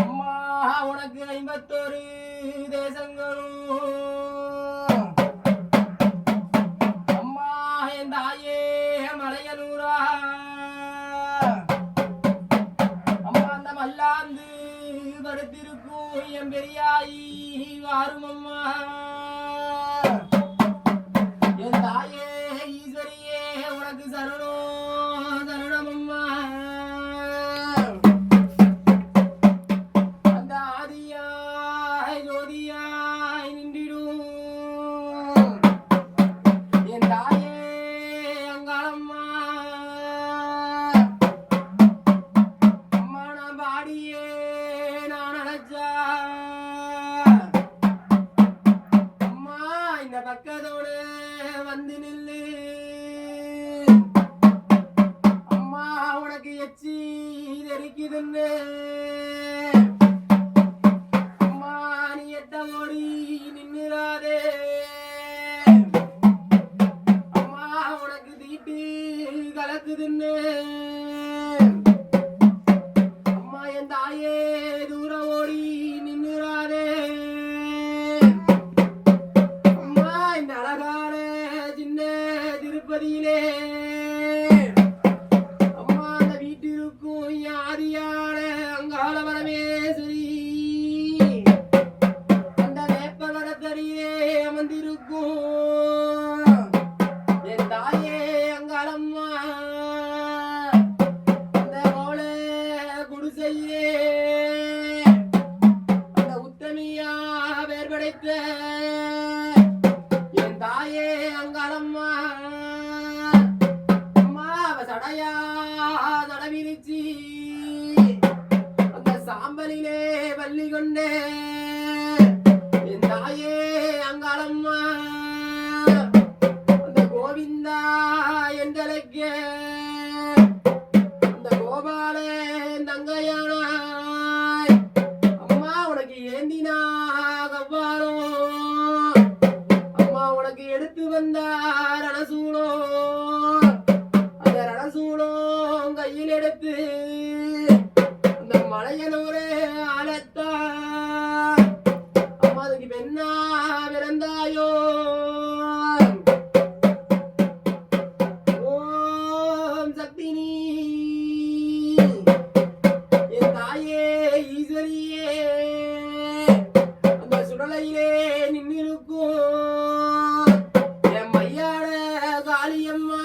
அம்மா உனக்கு ஐம்பத்தொரு தேசங்களும். அம்மா என் தாயே மலையனூரா. அம்மா அந்த மல்லாந்து படுத்திருக்கும் என் பெரியாயி வாரும் அம்மா என் தாயே பக்கத்தோடு வந்து நில்லு. அம்மா உனக்கு எச்சி தெரிக்குதுன்னு. அம்மா நீ எட்ட ஓடி நின்னுறாதே. அம்மா உனக்கு தீட்டு கலக்குதுன்னு. திருப்பதியிலே அம்மா அந்த வீட்டிற்கும் யாரியான அங்காள பரமேஸ்வரி. அந்த வேப்ப மரத்தடியே அமர்ந்திருக்கும். என் தாயே அங்காளம்மா. அந்த கோல குடிசையே அந்த உத்தமியா பேர் என் தாயே அங்காளம்மா. தடவிருச்சி. அந்த சாம்பலிலே வள்ளி கொண்டே என் தாயே அங்காளம்மா. அந்த கோவிந்தா என்றழைக்க அந்த கோபாலே மலையனூரே ஆலத்தா அம்மாதுக்கு பெண்ணா பிறந்தாயோ. ஓம் சக்தி என் தாயே ஈஸ்வரியே. அந்த சுடலையிலே நின்னிருக்கும் என் மையாட காளியம்மா.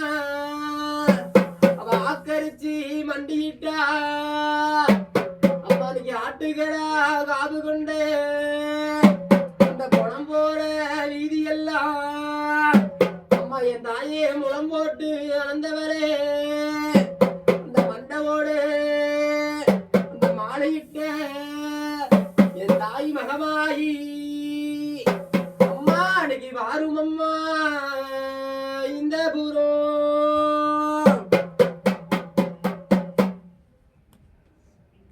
அவ ஆக்கரிச்சு மண்டிட்டா நீங்க காது கொண்டே அந்த குணம் போற வீதி எல்லாம் அம்மா என் தாயே முளம் போட்டு அளந்தவரே அந்த மண்டவோடு அந்த மாலையிட்ட என் தாய் மகமாயி அம்மா அன்னைக்கு வாரும் அம்மா